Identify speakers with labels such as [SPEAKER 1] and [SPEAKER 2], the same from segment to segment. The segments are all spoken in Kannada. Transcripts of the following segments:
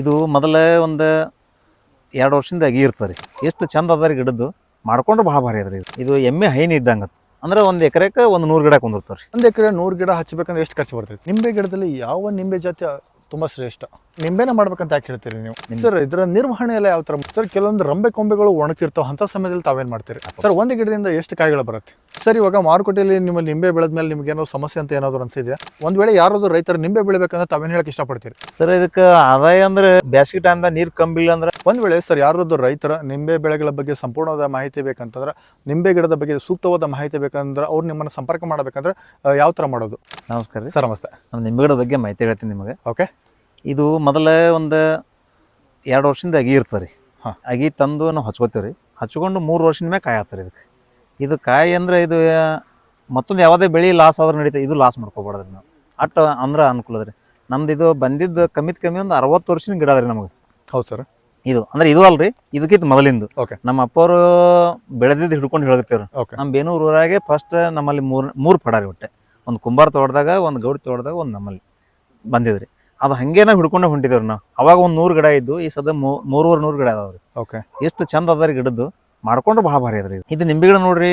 [SPEAKER 1] ಇದು ಮೊದಲೇ ಒಂದು ಎರಡು ವರ್ಷದಿಂದ ಅಗಿ ರೀ ಎಷ್ಟು ಚಂದ ಅದ ರೀ ಗಿಡದ್ದು. ಮಾಡ್ಕೊಂಡು ಭಾಳ ಭಾರಿ ಅದ ರೀ ಇದು. ಇದು ಎಮ್ಮೆ ಹೈನ್ ಇದ್ದಂಗೆ ಅಂದ್ರೆ ಒಂದು ಎಕರೆಗೆ ಒಂದು ನೂರು ಗಿಡ ಕುಂದಿರ್ತಾರೆ
[SPEAKER 2] ಒಂದು ಎಕರೆ ನೂರು ಗಿಡ ಹಚ್ಚಬೇಕಂದ್ರೆ ಎಷ್ಟು ಖರ್ಚು ಬರ್ತೈತೆ? ನಿಂಬೆ ಗಿಡದಲ್ಲಿ ಯಾವ ನಿಂಬೆ ಜಾತಿ ತುಂಬಾ ಶ್ರೇಷ್ಠ. ನಿಂಬೆನ ಮಾಡ್ಬೇಕಂತ ಯಾಕೆ ಹೇಳ್ತೀರಿ ನೀವು? ಸರ್ ಇದರ ನಿರ್ವಹಣೆ ಎಲ್ಲ ಯಾವ ಥರ ಸರ್ ಕೆಲವೊಂದು ರಂಬೆ ಕೊಂಬೆಗಳು ಒಣಗ್ತಿರ್ತಾವೆ ಅಂತ ಸಮಯದಲ್ಲಿ ತಾವೇನ್ ಮಾಡ್ತೀರಿ? ಸರ್ ಒಂದು ಗಿಡದಿಂದ ಎಷ್ಟು ಕಾಯಿಗಳು ಬರುತ್ತೆ? ಸರ್ ಇವಾಗ ಮಾರುಕಟ್ಟೆಯಲ್ಲಿ ನಿಮ್ಮ ನಿಂಬೆ ಬೆಳೆದ್ಮೇಲೆ ನಿಮ್ಗೆ ಏನೋ ಸಮಸ್ಯೆ ಅಂತ ಏನಾದ್ರು ಅನ್ಸಿದ್ಯಾ? ಒಂದ್ ವೇಳೆ ಯಾರಾದ್ರೂ ರೈತರು ನಿಂಬೆ ಬೆಳಿಬೇಕಂದ್ರೆ ತಾವೇನ್ ಹೇಳಕ್ ಇಷ್ಟಪಡ್ತೀರಿ?
[SPEAKER 1] ಸರ್ ಇದಕ್ಕೆ ಆದಾಯ ಅಂದ್ರೆ ಬ್ಯಾಸಿಗೆ ಟೈಮ್ದಾಗ ನೀರು ಕಂಬಿಲ್ಲ ಅಂದ್ರೆ?
[SPEAKER 2] ಒಂದ್ ವೇಳೆ ಸರ್ ಯಾರಾದ್ರೂ ರೈತರ ನಿಂಬೆ ಬೆಳೆಗಳ ಬಗ್ಗೆ ಸಂಪೂರ್ಣವಾದ ಮಾಹಿತಿ ಬೇಕಂತಂದ್ರೆ ನಿಂಬೆ ಗಿಡದ ಬಗ್ಗೆ ಸೂಕ್ತವಾದ ಮಾಹಿತಿ ಬೇಕಂದ್ರೆ ಅವ್ರು ನಿಮ್ಮನ್ನ ಸಂಪರ್ಕ ಮಾಡಬೇಕಂದ್ರೆ ಯಾವ ತರ ಮಾಡೋದು?
[SPEAKER 1] ನಮಸ್ಕಾರ ರೀ.
[SPEAKER 2] ಸರ್ ನಮಸ್ತೆ.
[SPEAKER 1] ನಮ್ಮ ನಿಂಬೆಗಿಡ ಬಗ್ಗೆ ಮಾಹಿತಿ ಹೇಳ್ತೀನಿ ನಿಮಗೆ.
[SPEAKER 2] ಓಕೆ.
[SPEAKER 1] ಇದು ಮೊದಲ ಒಂದು ಎರಡು ವರ್ಷದಿಂದ ಅಗಿ ಇರ್ತದೆ ರೀ.
[SPEAKER 2] ಹಾಂ.
[SPEAKER 1] ಅಗಿ ತಂದು ನಾವು ಹಚ್ಕೋತೀವಿ ರೀ ಹಚ್ಕೊಂಡು ಮೂರು ವರ್ಷದ ಮೇಲೆ ಕಾಯಿ ಹಾಕ್ತಾರೆ ಇದಕ್ಕೆ. ಇದು ಕಾಯಿ ಅಂದ್ರೆ ಇದು ಮತ್ತೊಂದು ಯಾವುದೇ ಬೆಳೆ ಲಾಸ್ ಆದ್ರೆ ನಡೀತದೆ. ಇದು ಲಾಸ್ ಮಾಡ್ಕೋಬಾರ್ದು ನಾವು. ಅಟ್ ಅಂದ್ರೆ ಅನುಕೂಲ ರೀ ನಮ್ದು ಇದು ಬಂದಿದ್ದು ಕಮ್ಮಿದ ಕಮ್ಮಿ ಒಂದು ಅರವತ್ತು ವರ್ಷದ ಗಿಡ ರೀ ನಮಗೆ.
[SPEAKER 2] ಹೌದು ಸರ್.
[SPEAKER 1] ಇದು ಅಂದ್ರೆ ಇದು ಅಲ್ರಿ. ಇದಕ್ಕಿಂತ ಮೊದಲಿಂದು. ನಮ್ಮ ಅಪ್ಪವರು ಬೆಳೆದಿದ್ದು ಹಿಡ್ಕೊಂಡು
[SPEAKER 2] ಹೇಳಿರ್ತೇವ್ರಿ
[SPEAKER 1] ನಮ್ಮ ಬೇನೂರು ಊರಾಗೆ ಫಸ್ಟ್ ನಮ್ಮಲ್ಲಿ ಮೂರು ಮೂರು ಪಡಾರಿ ಒಟ್ಟೆ. ಒಂದು ಕುಂಬಾರ ತೋಟದಾಗ ಒಂದು ಗೌಡಿ ತೋಟದಾಗ ಒಂದು ನಮ್ಮಲ್ಲಿ ಬಂದಿದ್ರಿ. ಅದು ಹಂಗೆ ನಾವು ಹಿಡ್ಕೊಂಡೆ ಹೊಂಟಿದೇವ್ರಿ ನಾವು. ಅವಾಗ ಒಂದು ನೂರು ಗಿಡ ಇದ್ದು ಈ ಸದ ಮೂ- ಮೂರುವರೆ ನೂರು ಗಿಡ ಅದಾವ್ರಿ.
[SPEAKER 2] ಓಕೆ.
[SPEAKER 1] ಎಷ್ಟು ಚಂದ ಅದ ರೀ ಗಿಡದ್ದು. ಮಾಡ್ಕೊಂಡು ಭಾಳ ಭಾರಿ ಅದ್ರಿ ಇದು. ನಿಂಬೆಗಿಡ ನೋಡ್ರಿ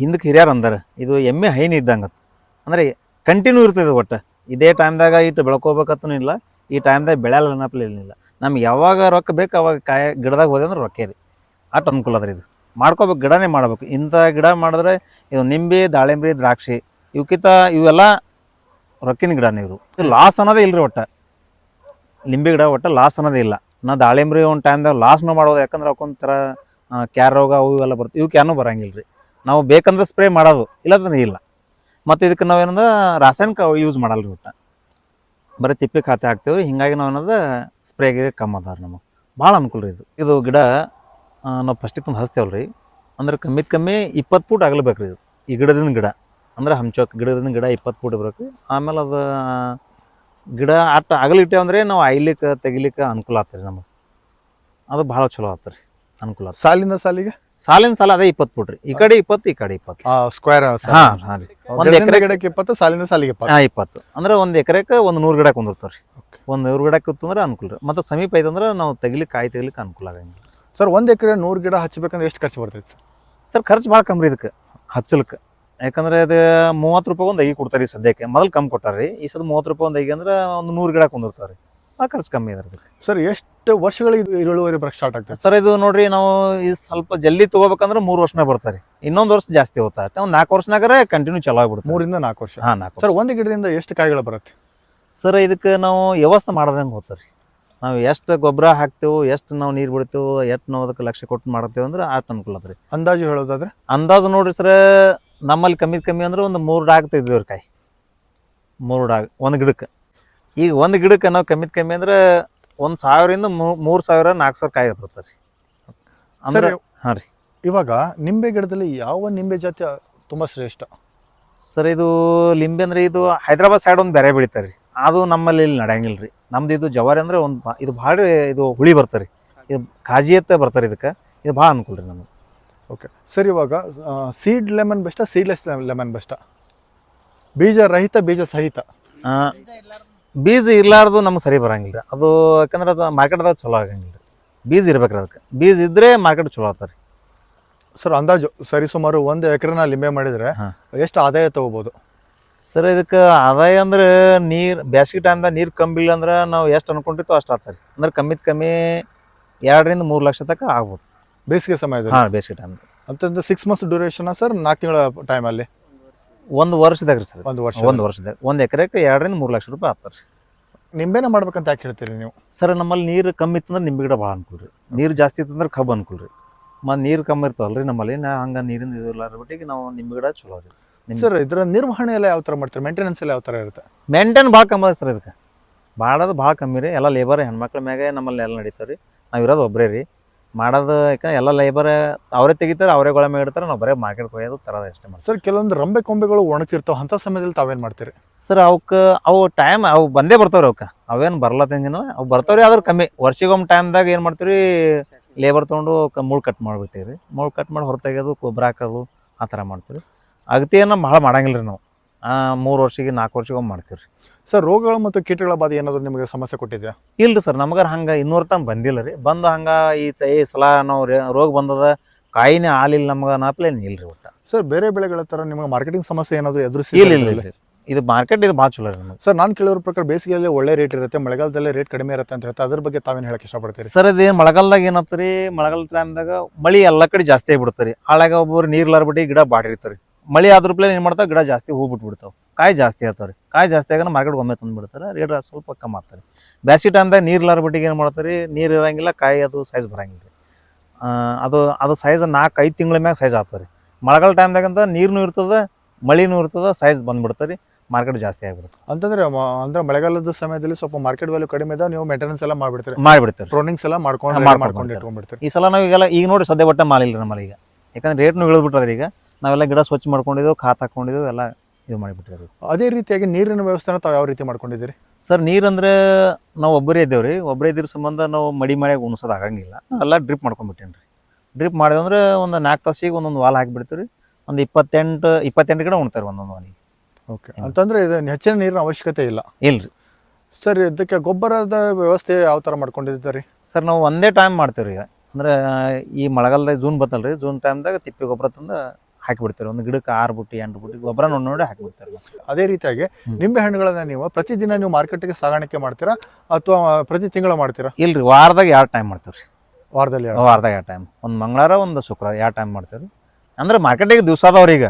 [SPEAKER 1] ಹಿಂದಕ್ಕೆ ಹಿರಿಯರು ಅಂದಾರ. ಇದು ಎಮ್ಮೆ ಹೈನು ಇದ್ದಂಗೆ ಅಂದ್ರೆ ಕಂಟಿನ್ಯೂ ಇರ್ತದೆ ಒಟ್ಟು. ಇದೇ ಟೈಮ್ದಾಗ ಇಟ್ಟು ಬೆಳ್ಕೋಬೇಕತ್ತೂ ಇಲ್ಲ, ಈ ಟೈಮ್ದಾಗ ಬೆಳೆಯಲ್ಲ ಇರಲಿಲ್ಲ. ನಮ್ಗೆ ಯಾವಾಗ ರೊಕ್ಕ ಬೇಕು, ಅವಾಗ ಕಾಯ ಗಿಡದಾಗ ಹೋದೆ ಅಂದ್ರೆ ರೊಕ್ಕ ರೀ. ಅಷ್ಟು ಅನುಕೂಲ ಅದ್ರಿ ಇದು. ಮಾಡ್ಕೋಬೇಕು, ಗಿಡನೇ ಮಾಡ್ಬೇಕು. ಇಂಥ ಗಿಡ ಮಾಡಿದ್ರೆ ಇದು ನಿಂಬೆ, ದಾಳಿಂಬೆ, ದ್ರಾಕ್ಷಿ ಇವಕ್ಕಿಂತ ಇವೆಲ್ಲ ರೊಕ್ಕಿನ ಗಿಡನೇ ಇದು ಲಾಸ್ ಅನ್ನೋದೇ ಇಲ್ಲರಿ ಒಟ್ಟು. ನಿಂಬೆ ಗಿಡ ಒಟ್ಟು ಲಾಸ್ ಅನ್ನೋದೇ ಇಲ್ಲ. ನಾ ದಾಳಿಂಬ್ರಿ ಒಂದು ಟೈಮ್ದಾಗ ಲಾಸ್ನು ಮಾಡೋದು ಯಾಕಂದ್ರೆ ಅವಕ್ಕೊಂಥರ ಕ್ಯಾರ್ ರೋಗ ಅವು ಇವೆಲ್ಲ ಬರ್ತವೆ ಇವಕ್ಕೆ ಏನೂ ಬರಂಗಿಲ್ಲ ರೀ ನಾವು ಬೇಕಂದ್ರೆ ಸ್ಪ್ರೇ ಮಾಡೋದು, ಇಲ್ಲದ್ರೆ ಇಲ್ಲ. ಮತ್ತು ಇದಕ್ಕೆ ನಾವೇನಂದ್ರೆ ರಾಸಾಯನಿಕ ಯೂಸ್ ಮಾಡಲ್ಲ ರೀ ಒಟ್ಟು ಬರೀ ತಿಪ್ಪಿ ಖಾತೆ ಹಾಕ್ತೇವೆ ಹೀಗಾಗಿ ನಾವು ಏನದ ಸ್ಪ್ರೇಗೆ ಕಮ್ಮಿ ಅದಾರ ನಮಗೆ. ಭಾಳ ಅನುಕೂಲ ರೀ ಇದು. ಇದು ಗಿಡ ನಾವು ಫಸ್ಟಿಗೆ ತಂದು ಹಚ್ತೇವಲ್ಲ ರೀ ಅಂದ್ರೆ ಕಮ್ಮಿ ಕಮ್ಮಿ ಇಪ್ಪತ್ತು ಫೂಟ್ ಆಗಲೇಬೇಕು ರೀ ಇದು. ಈ ಗಿಡದಿಂದ ಗಿಡ. ಅಂದ್ರೆ ಹಂಚೋಕ್ ಗಿಡದಿಂದ ಗಿಡ ಇಪ್ಪತ್ತು ಫೂಟ್ ಇರ್ಬೇಕು ಆಮೇಲೆ ಅದು ಗಿಡ ಅಟ್ಟ ಅಗಲಿಟ್ಟೇವೆ ಅಂದರೆ ನಾವು ಆಯ್ಲಿಕ್ಕೆ ತೆಗಿಲಿಕ್ಕೆ ಅನುಕೂಲ ಆಗ್ತದೆ ನಮಗೆ. ಅದು ಭಾಳ ಚಲೋ ಆಗ್ತದೆ ರೀ ಅನುಕೂಲ ಆಗ್ತದೆ
[SPEAKER 2] ಸಾಲಿಂದ ಸಾಲಿಗೆ?
[SPEAKER 1] ಸಾಲಿನ ಸಾಲ ಅದೇ ಇಪ್ಪತ್ತು ಫುಟ್ ರೀ ಈ ಕಡೆ ಇಪ್ಪತ್ತು ಈ ಕಡೆ ಇಪ್ಪತ್ತು.
[SPEAKER 2] ಸ್ಕ್ವೇರ್
[SPEAKER 1] ಹಾಂ ಹಾಂ ರೀ. ಒಂದು ಎಕರೆ
[SPEAKER 2] ಗಿಡಕ್ಕೆ ಇಪ್ಪತ್ತು ಸಾಲಿಂದ ಸಾಲಿಗೆ ಇಪ್ಪತ್ತು.
[SPEAKER 1] ಹಾಂ ಇಪ್ಪತ್ತು. ಅಂದ್ರೆ ಒಂದು ಎಕರೆಗೆ ಒಂದು ನೂರು ಗಿಡ ಕುಂದಿರ್ತಾರೆ ರೀ. ಒಂದು ನೂರು ಗಿಡ ಅಂದ್ರೆ ಅನುಕೂಲ ರೀ. ಮತ್ತು ಸಮೀಪ ಐತಂದ್ರೆ ನಾವು ತೆಗಿಲಿಕ್ಕೆ ಕಾಯಿ ತೆಗಿಲಿಕ್ಕೆ ಅನುಕೂಲ ಆಗಂಗಿಲ್ಲ
[SPEAKER 2] ಸರ್ ಒಂದು ಎಕರೆ ನೂರು ಗಿಡ ಹಚ್ಚಬೇಕಂದ್ರೆ ಎಷ್ಟು ಖರ್ಚು ಬರ್ತೈತೆ ಸರ್?
[SPEAKER 1] ಸರ್ ಖರ್ಚು ಭಾಳ ಕಮ್ಮಿ ರೀ ಇದಕ್ಕೆ ಹಚ್ಚಲಿಕ್ಕೆ. ಯಾಕಂದ್ರೆ ಅದು ಮೂವತ್ತು ರೂಪಾಯಿ ಒಂದು ಐಗಿ ಕೊಡ್ತಾರೆ ರೀ ಸದ್ಯಕ್ಕೆ. ಮೊದಲು ಕಮ್ಮಿ ಕೊಟ್ಟಾರೆ ರೀ ಈ ಸದ ಮೂವತ್ತು ರೂಪಾಯಿ ಒಂದು ಐಗಿ ಅಂದ್ರೆ ಒಂದು ನೂರು ಗಿಡ ಕುಂದಿರ್ತಾರೆ ಆ ಖರ್ಚು ಕಮ್ಮಿ ಇದೆ
[SPEAKER 2] ಸರ್ ಎಷ್ಟು ವರ್ಷಗಳು ಇದು ಇಳುವರಿ ಬರಕ್ಕೆ ಸ್ಟಾರ್ಟ್ ಆಗ್ತದೆ
[SPEAKER 1] ಸರ್ ಇದು ನೋಡ್ರಿ ನಾವು ಈ ಸ್ವಲ್ಪ ಜಲ್ದಿ ತಗೋಬೇಕಂದ್ರೆ ಮೂರು ವರ್ಷನೇ ಬರ್ತಾರೆ ಇನ್ನೊಂದು ವರ್ಷ ಜಾಸ್ತಿ ಹೋಗ್ತಾ ಒಂದು ನಾಲ್ಕು ವರ್ಷನಾಗರೆ ಕಂಟಿನ್ಯೂ ಚಲೋ ಆಗ್ಬಿಡುತ್ತೆ.
[SPEAKER 2] ಮೂರಿಂದ ನಾಲ್ಕು ವರ್ಷ?
[SPEAKER 1] ಹಾಂ ನಾಲ್ಕು
[SPEAKER 2] ಸರ್ ಒಂದು ಗಿಡದಿಂದ ಎಷ್ಟು ಕಾಯಿಗಳು ಬರುತ್ತೆ?
[SPEAKER 1] ಸರ್ ಇದಕ್ಕೆ ನಾವು ವ್ಯವಸ್ಥೆ ಮಾಡ್ದಂಗೆ ಹೋಗ್ತಾರೆ ನಾವು ಎಷ್ಟು ಗೊಬ್ಬರ ಹಾಕ್ತೇವೆ ಎಷ್ಟು ನಾವು ನೀರು ಬಿಡ್ತೇವೆ ಎಷ್ಟು ನಾವು ಅದಕ್ಕೆ ಲಕ್ಷ ಕೊಟ್ಟು ಮಾಡ್ತೇವೆ ಅಂದ್ರೆ ಅಷ್ಟು ಅನುಕೂಲ
[SPEAKER 2] ಅಂದಾಜು ಹೇಳೋದಾದ್ರೆ?
[SPEAKER 1] ಅಂದಾಜು ನೋಡ್ರಿ ಸರ್ ನಮ್ಮಲ್ಲಿ ಕಮ್ಮಿ ಕಮ್ಮಿ ಅಂದ್ರೆ ಒಂದು ಮೂರು ಡಾಗ್ ತೆಗ್ದಿವ್ರಿ ಕಾಯಿ. ಮೂರು ಡಾಗ್ ಒಂದು ಗಿಡಕ್ಕೆ ಈಗ ಒಂದು ಗಿಡಕ್ಕೆ ನಾವು ಕಮ್ಮಿ ಕಮ್ಮಿ ಅಂದ್ರೆ ಒಂದು ಸಾವಿರದಿಂದ ಮೂರು ಸಾವಿರ ನಾಲ್ಕು ಸಾವಿರ ಕಾಯಿ ಬರ್ತದೆ ರೀ ಅಂದರೆ ಹಾಂ ರೀ.
[SPEAKER 2] ಇವಾಗ ನಿಂಬೆ ಗಿಡದಲ್ಲಿ ಯಾವ ನಿಂಬೆ ಜಾತಿ ತುಂಬಾ ಶ್ರೇಷ್ಠ?
[SPEAKER 1] ಸರ್ ಇದು ಲಿಂಬೆ ಅಂದ್ರೆ ಇದು ಹೈದ್ರಾಬಾದ್ ಸೈಡ್ ಒಂದು ಬೇರೆ ಬೆಳಿತಾರೆ ರೀ ಅದು ನಮ್ಮಲ್ಲಿ ಇಲ್ಲಿ ನಡೆಯಂಗಿಲ್ಲ ರೀ ನಮ್ದು ಇದು ಜವಾರಿ ಅಂದ್ರೆ ಒಂದು ಇದು ಭಾಳ ಇದು ಹುಳಿ ಬರ್ತಾರೆ ರೀ ಇದು ಕಾಜಿಯತ್ತೆ ಬರ್ತಾರೆ ಇದಕ್ಕೆ. ಇದು ಭಾಳ ಅನುಕೂಲ ರೀ ನಮಗೆ.
[SPEAKER 2] ಓಕೆ ಸರ್ ಇವಾಗ seed lemon best seedless lemon best ಬೀಜ ರಹಿತ ಬೀಜ ಸಹಿತ?
[SPEAKER 1] ಬೀಜ ಇರಲಾರ್ದು ನಮ್ಗೆ ಸರಿ ಬರಂಗಿಲ್ಲ ರೀ ಅದು ಯಾಕಂದ್ರೆ ಅದು ಮಾರ್ಕೆಟ್ದಾಗ ಚಲೋ ಆಗಂಗಿಲ್ಲ ರೀ ಬೀಜ ಇರ್ಬೇಕ್ರಿ ಅದಕ್ಕೆ. ಬೀಜ ಇದ್ರೆ ಮಾರ್ಕೆಟ್ ಚಲೋ ಆಗ್ತಾರೆ
[SPEAKER 2] ಸರ್ ಅಂದಾಜು ಸರಿ ಸುಮಾರು ಒಂದು ಎಕರೆನ ಲಿಂಬೆ ಮಾಡಿದರೆ
[SPEAKER 1] ಹಾ.
[SPEAKER 2] ಎಷ್ಟು ಆದಾಯ ತಗೋಬಹುದು
[SPEAKER 1] ಸರ್ ಇದಕ್ಕೆ ಆದಾಯ ಅಂದ್ರೆ ನೀರು ಬ್ಯಾಸಿಗೆ ಟೈಮ್ದಾಗ ನೀರು ಕಮ್ಮಿ ಇಲ್ಲ ಅಂದ್ರೆ ನಾವು ಎಷ್ಟು ಅನ್ಕೊಂಡಿತ್ತು ಅಷ್ಟು ಆಗ್ತಾರೆ ಅಂದ್ರೆ ಕಮ್ಮಿ ಕಮ್ಮಿ ಎರಡರಿಂದ ಮೂರು ಲಕ್ಷ ತನಕ ಆಗ್ಬೋದು.
[SPEAKER 2] ಬೇಸಿಗೆ ಸಮಯದಲ್ಲಿ?
[SPEAKER 1] ಹಾಂ ಬೇಸಿಗೆ ಟೈಮ್
[SPEAKER 2] ಅಂತಂದ್ರೆ ಸಿಕ್ಸ್ ಮಂತ್ಸ್ ಡ್ಯೂರೇಷನ್ ಸರ್ ನಾಲ್ಕು ತಿಂಗಳ ಟೈಮಲ್ಲಿ
[SPEAKER 1] ಒಂದು ವರ್ಷದಾಗ ರೀ ಸರ್
[SPEAKER 2] ಒಂದು ವರ್ಷ.
[SPEAKER 1] ಒಂದು ವರ್ಷದಾಗ. ಒಂದು ಎಕರೆಗೆ ಎರಡರಿಂದ ಮೂರು ಲಕ್ಷ ರೂಪಾಯಿ ಆಗ್ತಾರೆ ರೀ
[SPEAKER 2] ನಿಂಬೆನ ಮಾಡ್ಬೇಕಂತ ಯಾಕೆ ಹೇಳ್ತೀರಿ ನೀವು?
[SPEAKER 1] ಸರ್ ನಮ್ಮಲ್ಲಿ ನೀರು ಕಮ್ಮಿ ಇತ್ತಂದ್ರೆ ನಿಂಬೆ ಗಿಡ ಭಾಳ ಅನುಕೂಲ ರೀ. ನೀರು ಜಾಸ್ತಿ ಇತ್ತಂದ್ರೆ ಕಬ್ಬು ಅನುಕೂಲ ರೀ. ಮತ್ತು ನೀರು ಕಮ್ಮಿ ಇರ್ತದಲ್ಲ ರೀ ನಮ್ಮಲ್ಲಿ. ನಾ ಹಂಗೆ ನೀರಿನ ಇದು ಇರ್ಲಾರ ಬಿಟ್ಟಿಗೆ ನಾವು ನಿಂಬೆ ಗಿಡ ಚಲೋ ರೀ.
[SPEAKER 2] ಸರ್ ಇದರ ನಿರ್ವಹಣೆ ಎಲ್ಲ ಯಾವ ಥರ ಮಾಡ್ತಾರೆ? ಮೇಂಟೆನೆನ್ಸ್ ಎಲ್ಲ ಯಾವ ಥರ ಇರುತ್ತೆ?
[SPEAKER 1] ಮೇಂಟೈನ್ ಭಾಳ ಕಮ್ಮಿ ಸರ್ ಇದಕ್ಕೆ. ಮಾಡೋದು ಭಾಳ ಕಮ್ಮಿ ರೀ. ಎಲ್ಲ ಲೇಬರ್ ಹೆಣ್ಮಕ್ಳ ಮ್ಯಾಗೆ ನಮ್ಮಲ್ಲಿ ಎಲ್ಲ ನಡೀತಾರೆ ರೀ. ನಾವು ಇರೋದು ಒಬ್ಬರೇ ರೀ. ಮಾಡೋದು ಯಾಕಂದ್ರೆ ಎಲ್ಲ ಲೇಬರ್ ಅವರೇ ತೆಗಿತಾರೆ ಅವರೇ ಗೊಳಮೆ ಇಡ್ತಾರೆ ನಾವು ಬರೀ ಮಾರ್ಕೆಟ್ ಕೊಯ್ಯೋದು ತರೋದು ಅಷ್ಟೇ ಮಾಡ್ತೀವಿ.
[SPEAKER 2] ಸರ್ ಕೆಲವೊಂದು ರಂಬೆ ಕೊಂಬೆಗಳು ಒಣಗ್ತಿರ್ತಾವ ಅಂಥ ಸಮಯದಲ್ಲಿ ತಾವೇನು ಮಾಡ್ತೀರಿ?
[SPEAKER 1] ಸರ್ ಅವಕ್ಕೆ ಅವು ಟೈಮ್ ಅವು ಬಂದೇ ಬರ್ತಾವ್ರಿ ಅವಕ್ಕೆ ಅವೇನು ಬರಲತ್ತಂಗಿನ ಅವು ಬರ್ತಾವ್ರಿ ಆದ್ರೆ ಕಮ್ಮಿ. ವರ್ಷಿಗೊಮ್ಮೆ ಟೈಮ್ದಾಗ ಏನು ಮಾಡ್ತೀವಿ ಲೇಬರ್ ತೊಗೊಂಡು ಅವಕ್ಕೆ ಮುಳ್ಳು ಕಟ್ ಮಾಡಿಬಿಡ್ತೀವಿ ರೀ ಮುಳ್ಳು ಕಟ್ ಮಾಡಿ ಹೊರ ತೆಗೆಯೋದು ಗೊಬ್ಬರ ಹಾಕೋದು ಆ ಥರ ಮಾಡ್ತೀವಿ ಅಗತಿಯನ್ನು ಭಾಳ ಮಾಡಂಗಿಲ್ಲ ರೀ ನಾವು ಮೂರು ವರ್ಷಿಗೆ ನಾಲ್ಕು ವರ್ಷಗೊಮ್ಮೆ ಮಾಡ್ತೀವಿ ರೀ
[SPEAKER 2] ಸರ್ ರೋಗಗಳು ಮತ್ತು ಕೀಟಗಳ ಬಾಧೆ ಏನಾದರೂ ನಿಮಗೆ ಸಮಸ್ಯೆ ಕೊಟ್ಟಿದೆಯಾ?
[SPEAKER 1] ಇಲ್ರಿ ಸರ್ ನಮಗಾರ ಹಂಗೆ ಇನ್ನೂರು ತಮ್ಮ ಬಂದಿಲ್ಲ ರೀ. ಬಂದ ಹಂಗೆ ಈ ತ- ಈ ಸಲ ನಾವು ರೋಗ ಬಂದದ ಕಾಯಿನೇ ಹಾಲಿಲ್ಲ ನಮ್ಗೆ ಇಲ್ಲ ಇಲ್ರಿ ಒಟ್ಟು.
[SPEAKER 2] ಸರ್ ಬೇರೆ ಬೆಳೆಗಳ ಥರ ನಿಮಗೆ ಮಾರ್ಕೆಟಿಂಗ್ ಸಮಸ್ಯೆ ಏನಾದರೂ ಎದುರಿಸಿ
[SPEAKER 1] ಇಲ್ಲ ಇಲ್ಲ ಇಲ್ಲ ಇದು ಮಾರ್ಕೆಟ್ ಇದು ಭಾಳ ಚಲೋ ರೀ ನಮಗೆ.
[SPEAKER 2] ಸರ್ ನಾನು ಕೇಳಿರೋ ಪ್ರಕಾರ ಬೇಸಿಗೆಯಲ್ಲಿ ಒಳ್ಳೆ ರೇಟ್ ಇರುತ್ತೆ ಮಳೆಗಾಲದಲ್ಲಿ ರೇಟ್ ಕಡಿಮೆ ಇರುತ್ತೆ ಅಂತ ಹೇಳ್ತಾ ಅದ್ರ ಬಗ್ಗೆ ತಾವೇನು ಹೇಳಕ್ಕೆ ಇಷ್ಟಪಡ್ತೀರಿ?
[SPEAKER 1] ಸರ್ ಅದೇನು ಮಳೆಗಾಲದಾಗ ಏನತ್ತ ರೀ ಮಳೆಗಾಲ ಟೈಮ್ದಾಗ ಮಳಿ ಎಲ್ಲ ಕಡೆ ಜಾಸ್ತಿ ಆಗಿಬಿಡ್ತಾರೆ ರೀ. ಹಾಳಾಗ ಒಬ್ಬರು ನೀರು ಲಾರ್ಬಿಟ್ಟು ಗಿಡ ಬಾಡಿರ್ತಾರೆ ರೀ. ಮಳಿ ಆದ್ರ ಪ್ಲೇ ಏನು ಮಾಡ್ತಾವೆ? ಗಿಡ ಜಾಸ್ತಿ ಹೂ ಬಿಟ್ಬಿಡ್ತಾವೆ ಕಾಯಿ ಜಾಸ್ತಿ ಆಗ್ತಾವ್ರಿ ರೀ ಕಾಯಿ ಜಾಸ್ತಿ ಆಗ ಮಾರ್ಕೆಟ್ ಒಮ್ಮೆ ತಂದ್ಬಿಡ್ತಾರೆ. ರೇಟ್ ಸ್ವಲ್ಪ ಕಮ್ಮಿ ಆಗ್ತಾರೆ ಬ್ಯಾಸಿಗೆ ಟೈಮ್ದಾಗ ನೀರು ಇಲ್ಲಾರ್ಬಿಟ್ಟಿಗೆ ಏನು ಮಾಡ್ತಾರೆ? ನೀರು ಇರಂಗಿಲ್ಲ ಕಾಯಿ ಅದು ಸೈಜ್ ಬರಂಗಿಲ್ಲ ರೀ. ಅದು ಅದು ಸೈಜ್ ನಾಲ್ಕು ಐದು ತಿಂಗಳ ಮ್ಯಾಗ ಸೈಜ್ ಆಗ್ತಾರೆ ರೀ. ಮಳೆಗಾಲ ಟೈಮ್ದಾಗಂತ ನೀರ್ನು ಇರ್ತದೆ ಮಳಿನೂ ಇರ್ತದೆ ಸೈಜ್ ಬಂದ್ಬಿಡ್ತಾರೆ ರೀ. ಮಾರ್ಕೆಟ್ ಜಾಸ್ತಿ ಆಗಿಬಿಡುತ್ತೆ.
[SPEAKER 2] ಅಂತಂದ್ರೆ ಅಂದ್ರೆ ಮಳೆಗಾಲದ ಸಮಯದಲ್ಲಿ ಸ್ವಲ್ಪ ಮಾರ್ಕೆಟ್ ವ್ಯಾಲ್ಯೂ ಕಡಿಮೆ ಇದೆ ನೀವು ಮೇಂಟೆನೆನ್ಸ್ ಎಲ್ಲ ಮಾಡ್ಬಿಡ್ತೀರಿ.
[SPEAKER 1] ಮಾಡಿಬಿಡ್ತಾರೆ.
[SPEAKER 2] ಟ್ರೋನಿಂಗ್ಸ್ ಎಲ್ಲ ಮಾಡ್ಕೊಂಡು
[SPEAKER 1] ಮಾಡ್ಕೊಂಡು.
[SPEAKER 2] ಇಟ್ಕೊಂಡ್ಬಿಡ್ತೀರಿ.
[SPEAKER 1] ಈ ಸಲ ನಾವು ಈಗೆಲ್ಲ ಈಗ ನೋಡಿ ಸದ್ಯ ಬಟ್ಟೆ ಮಾಲಿಲ್ಲ ನಮ್ಮಲ್ಲಿ ಈಗ. ಯಾಕಂದ್ರೆ ರೇಟ್ನು ಇಳಿದ್ಬಿಟ್ಟದ್ರಿ ಈಗ. ನಾವೆಲ್ಲ ಗಿಡ ಸ್ವಚ್ಛ ಮಾಡ್ಕೊಂಡಿದ್ದೆವು ಖಾತ್ ಹಾಕೊಂಡಿದ್ದೆವು ಎಲ್ಲ ಇದು ಮಾಡಿಬಿಟ್ಟಿದ್ರು
[SPEAKER 2] ಅದೇ ರೀತಿಯಾಗಿ ನೀರಿನ ವ್ಯವಸ್ಥೆನ ತಾವು ಯಾವ ರೀತಿ ಮಾಡ್ಕೊಂಡಿದ್ದೀರಿ?
[SPEAKER 1] ಸರ್ ನೀರಂದ್ರೆ ನಾವು ಒಬ್ಬರೇ ಇದ್ದೇವೆ ರೀ. ಒಬ್ಬರೇ ಇದ್ರ ಸಂಬಂಧ ನಾವು ಮಡಿ ಮಾಡಿ ಉಣಿಸೋದು ಆಗಂಗಿಲ್ಲ. ಎಲ್ಲ ಡ್ರಿಪ್ ಮಾಡ್ಕೊಂಡ್ಬಿಟ್ಟೇನಿ ರೀ. ಡ್ರಿಪ್ ಮಾಡಿದಂದ್ರೆ ಒಂದು ನಾಲ್ಕು ತಾಸಿಗೆ ಒಂದೊಂದು ವಾಲ್ ಹಾಕಿಬಿಡ್ತೀವಿ ರೀ. ಒಂದು ಇಪ್ಪತ್ತೆಂಟು ಇಪ್ಪತ್ತೆಂಟು ಗಿಡ ಉಣ್ತಾರೆ ಒಂದೊಂದು ವಾಲಿಗೆ.
[SPEAKER 2] ಓಕೆ. ಅಂತಂದ್ರೆ ಇದು ಹೆಚ್ಚಿನ ನೀರಿನ ಅವಶ್ಯಕತೆ ಇಲ್ಲ.
[SPEAKER 1] ಇಲ್ಲ ರೀ
[SPEAKER 2] ಸರ್ ಇದಕ್ಕೆ ಗೊಬ್ಬರದ ವ್ಯವಸ್ಥೆ ಯಾವ ಥರ ಮಾಡ್ಕೊಂಡಿದ್ದೀರಿ?
[SPEAKER 1] ಸರ್ ನಾವು ಒಂದೇ ಟೈಮ್ ಮಾಡ್ತೀವಿ ರೀ ಈಗ. ಅಂದ್ರೆ ಈ ಮಳೆಗಾಲದಾಗ ಜೂನ್ ಬತ್ತಲ್ಲ ರೀ ಜೂನ್ ಟೈಮ್ದಾಗ ತಿಪ್ಪೆ ಗೊಬ್ಬರ ತಂದು ಹಾಕಿಬಿಡ್ತೀವಿ ಒಂದು ಗಿಡಕ್ಕೆ ಆರು ಬುಟ್ಟಿ ಎಂಟು ಬುಟ್ಟಿ ಗೊಬ್ಬರ ನೋಡಿ ನೋಡಿ ಹಾಕಿಬಿಡ್ತಾರೆ
[SPEAKER 2] ಅದೇ ರೀತಿಯಾಗಿ. ನಿಂಬೆ ಹಣ್ಣುಗಳನ್ನ ನೀವು ಪ್ರತಿದಿನ ನೀವು ಮಾರ್ಕೆಟ್ಗೆ ಸಾಗಾಣಿಕೆ ಮಾಡ್ತೀರಾ ಅಥವಾ ಪ್ರತಿ ತಿಂಗಳು ಮಾಡ್ತೀರಾ?
[SPEAKER 1] ಇಲ್ರಿ ವಾರದಾಗ ಎರಡು ಟೈಮ್ ಮಾಡ್ತೀವಿ ರೀ
[SPEAKER 2] ವಾರದಲ್ಲಿ.
[SPEAKER 1] ವಾರದಾಗ ಎರಡು ಟೈಮ್ ಒಂದು ಮಂಗಳವಾರ ಒಂದು ಶುಕ್ರವಾರ ಎರಡು ಟೈಮ್ ಮಾಡ್ತೀವಿ ರೀ ಅಂದ್ರೆ ಮಾರ್ಕೆಟಿಗೆ ದಿವಸ ಅದಾವ್ರಿ ಈಗ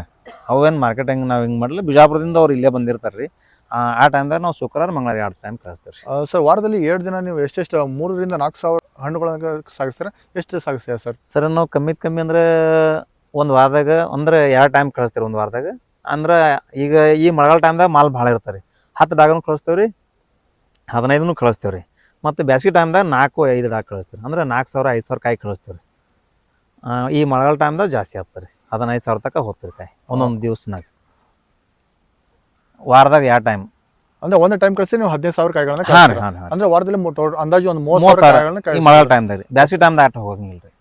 [SPEAKER 1] ಅವೇನು ಮಾರ್ಕೆಟಿಂಗ್ ನಾವು ಹಿಂಗೆ ಮಾಡಲಿ ಬಿಜಾಪುರದಿಂದ ಅವ್ರು ಇಲ್ಲೇ ಬಂದಿರ್ತಾರೆ ರೀ ಆ ಟೈಮ್ದಾಗ ನಾವು ಶುಕ್ರವಾರ ಮಂಗಳವಾರ ಎರಡು ಟೈಮ್ ಕಳಿಸ್ತೀವಿ ರೀ
[SPEAKER 2] ಸರ್ ವಾರದಲ್ಲಿ ಎರಡು ದಿನ ನೀವು ಎಷ್ಟೆಷ್ಟು ಮೂರರಿಂದ ನಾಲ್ಕು ಸಾವಿರ ಹಣ್ಣುಗಳನ್ನ ಸಾಗಿಸ್ತೀರಾ? ಎಷ್ಟು ಸಾಗಿಸ್ತೀರಾ ಸರ್?
[SPEAKER 1] ಸರ್ ನಾವು ಕಮ್ಮಿ ಕಮ್ಮಿ ಅಂದ್ರೆ ಒಂದು ವಾರದಾಗ ಅಂದ್ರೆ ಎರಡು ಟೈಮ್ ಕಳಿಸ್ತೀರಿ ಒಂದು ವಾರದಾಗ. ಅಂದ್ರೆ ಈಗ ಈ ಮಳೆಗಾಲ ಟೈಮ್ದಾಗ ಮಾಲ್ ಭಾಳ ಇರ್ತಾರೆ ಹತ್ತು ಡಾಗನು ಕಳಿಸ್ತೇವೆ ರೀ ಹದಿನೈದನು ಕಳಿಸ್ತೇವೆ ರೀ ಮತ್ತು ಬೇಸಿಗೆ ಟೈಮ್ದಾಗ ನಾಲ್ಕು ಐದು ಡಾಗ್ ಕಳಿಸ್ತೀವಿ ಅಂದ್ರೆ ನಾಲ್ಕು ಸಾವಿರ ಐದು ಸಾವಿರ ಕಾಯಿ ಕಳಿಸ್ತೀವಿ ರೀ ಈ ಮಳೆಗಾಲ ಟೈಮ್ದಾಗ ಜಾಸ್ತಿ ಆಗ್ತಾರೆ ರೀ ಹದಿನೈದು ಸಾವಿರ ತನಕ ಹೋಗ್ತೀರಿ ಕಾಯಿ ಒಂದೊಂದು ದಿವ್ಸನಾಗ. ವಾರದಾಗ ಎರಡು ಟೈಮ್
[SPEAKER 2] ಅಂದ್ರೆ ಒಂದು ಟೈಮ್ ಕಳಿಸಿ ನೀವು ಹದಿನೈದು ಸಾವಿರ ಕಾಯಿಗಳನ್ನ ಅಂದ್ರೆ ವಾರದಲ್ಲಿ ಅಂದಾಜು ಒಂದು ಮೂವತ್ತು ಸಾವಿರ ಕಾಯಿಗಳನ್ನ
[SPEAKER 1] ಈ? ಮಳೆಗಾಲ ಟೈಮ್ದಾಗ ರೀ. ಬೇಸಿಗೆ ಟೈಮ್ದಾಗ ಆಟ ಹೋಗಂಗಿಲ್ಲ ರೀ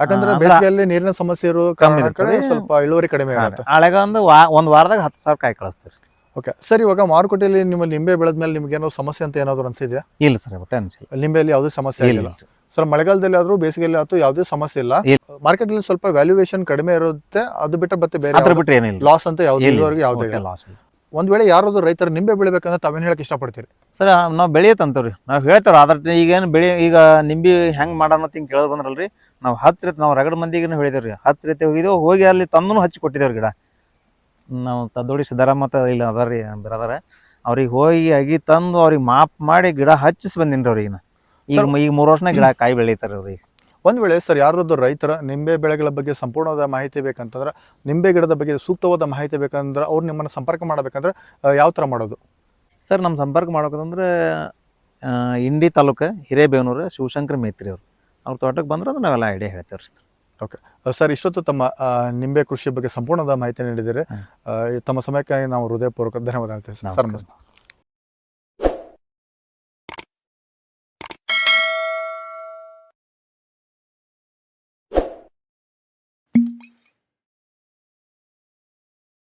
[SPEAKER 2] ಯಾಕಂದ್ರೆ ಬೇಸಿಗೆಯಲ್ಲಿ ನೀರಿನ ಸಮಸ್ಯೆ ಇರೋ
[SPEAKER 1] ಕಮ್ಮಿ
[SPEAKER 2] ಕಡೆ ಸ್ವಲ್ಪ ಇಳುವರಿ ಕಡಿಮೆ ಆಗುತ್ತೆ.
[SPEAKER 1] ಹಳೆಗ ಒಂದು ವಾ ಒಂದು ವಾರದಾಗ ಹತ್ತು ಸಾವಿರ ಕಾಯಿ ಕಳಿಸ್ತೀವಿ
[SPEAKER 2] ಓಕೆ ಸರ್ ಇವಾಗ ಮಾರುಕಟ್ಟೆಯಲ್ಲಿ ನಿಮ್ಮ ನಿಂಬೆ ಬೆಳೆದ್ಮೇಲೆ ನಿಮ್ಗೆ ಏನೋ ಸಮಸ್ಯೆ ಅಂತ ಏನಾದ್ರು ಅನ್ಸಿದ್ಯಾ?
[SPEAKER 1] ಇಲ್ಲ ಸರ್ ಒಟ್ಟೆ ಅನ್ಸಿಲ್ಲ.
[SPEAKER 2] ನಿಂಬೆಯಲ್ಲಿ ಯಾವುದೇ ಸಮಸ್ಯೆ
[SPEAKER 1] ಇಲ್ಲ
[SPEAKER 2] ಸರ್ ಮಳೆಗಾಲದಲ್ಲಿ ಆದ್ರೂ ಬೇಸಿಗೆಯಲ್ಲಿ ಆಯ್ತು ಯಾವುದೇ ಸಮಸ್ಯೆ ಇಲ್ಲ. ಮಾರ್ಕೆಟ್ ಅಲ್ಲಿ ಸ್ವಲ್ಪ ವ್ಯಾಲ್ಯೂಯೇಷನ್ ಕಡಿಮೆ ಇರುತ್ತೆ ಅದು ಬಿಟ್ಟರೆ ಮತ್ತೆ ಬೇರೆ
[SPEAKER 1] ಅದ್ರ ಏನಿಲ್ಲ
[SPEAKER 2] ಲಾಸ್ ಅಂತ ಯಾವ್ದು ಇಲ್ಲಿವರೆಗೆ ಯಾವುದೇ
[SPEAKER 1] ಲಾಸ್ ಇಲ್ಲ.
[SPEAKER 2] ಒಂದ್ ವೇಳೆ ಯಾರಾದ್ರೂ ರೈತರು ನಿಂಬೆ ಬೆಳಿಬೇಕಂದ್ರೆ ತಾವೇನು ಹೇಳಕ್ ಇಷ್ಟಪಡ್ತೀರಿ?
[SPEAKER 1] ಸರ್ ನಾವು ಬೆಳೆಯತ್ತಂತವ್ರಿ ನಾವು ಹೇಳ್ತಾರೆ ಅದ್ರ ಈಗೇನು ಬೆಳೆ ಈಗ ನಿಂಬಿ ಹೆಂಗೆ ಮಾಡೋಣ ಅಂತ ಹಿಂಗೆ ಕೇಳೋದು ಬಂದ್ರಲ್ರಿ ನಾವು ಹತ್ತು ರೀತಿ ನಾವು ರಗಡ ಮಂದಿಗೆ ಹೇಳಿದೇವೆ ರೀ ಹತ್ತು ರೀತಿ ಹೋಗಿದ್ದೆವು ಹೋಗಿ ಅಲ್ಲಿ ತಂದೂ ಹಚ್ಚಿ ಕೊಟ್ಟಿದ್ದೇವೆ ಗಿಡ. ನಾವು ತದ್ದೋಡಿ ಮತ್ತು ಇಲ್ಲ ಅದಾರ ರೀ ಬ್ರದರ. ಅವ್ರಿಗೆ ಹೋಗಿ ಅಗಿ ತಂದು ಅವ್ರಿಗೆ ಮಾಪ್ ಮಾಡಿ ಗಿಡ ಹಚ್ಚಿಸಿ ಬಂದಿನಿ ರೀ ಅವ್ರಿಗೆ. ಈಗ ಈಗ ಮೂರು ವರ್ಷನಾಗ ಗಿಡ ಕಾಯಿ ಬೆಳೀತಾರೆ ಅವ್ರಿಗೆ
[SPEAKER 2] ಒಂದ್ ವೇಳೆ ಸರ್ ಯಾರಾದ್ರು ರೈತರ ನಿಂಬೆ ಬೆಳೆಗಳ ಬಗ್ಗೆ ಸಂಪೂರ್ಣವಾದ ಮಾಹಿತಿ ಬೇಕಂತಂದ್ರೆ ನಿಂಬೆ ಗಿಡದ ಬಗ್ಗೆ ಸೂಕ್ತವಾದ ಮಾಹಿತಿ ಬೇಕಂದ್ರೆ ಅವ್ರು ನಿಮ್ಮನ್ನು ಸಂಪರ್ಕ ಮಾಡಬೇಕಂದ್ರೆ ಯಾವ ಥರ ಮಾಡೋದು?
[SPEAKER 1] ಸರ್ ನಮ್ಮ ಸಂಪರ್ಕ ಮಾಡ್ಬೇಕಂದ್ರೆ ಇಂಡಿ ತಾಲೂಕು ಹಿರೇಬೇವನೂರು ಶಿವಶಂಕರ್ ಮೇತ್ರಿ ಅವರು. ಅವ್ರ ತೋಟಕ್ಕೆ ಬಂದ್ರೆ ಅದು ನಾವೆಲ್ಲ ಐಡಿಯಾ ಹೇಳ್ತೇವೆ ರೀ
[SPEAKER 2] ಓಕೆ. ಸರ್ ಇಷ್ಟೊತ್ತು ತಮ್ಮ ನಿಂಬೆ ಕೃಷಿ ಬಗ್ಗೆ ಸಂಪೂರ್ಣವಾದ ಮಾಹಿತಿ ನೀಡಿದ್ದೀರಿ. ತಮ್ಮ ಸಮಯಕ್ಕಾಗಿ ನಾವು ಹೃದಯಪೂರ್ವಕ ಧನ್ಯವಾದ ಹೇಳ್ತೇವೆ ಸರ್. ನಮಸ್ತೆ.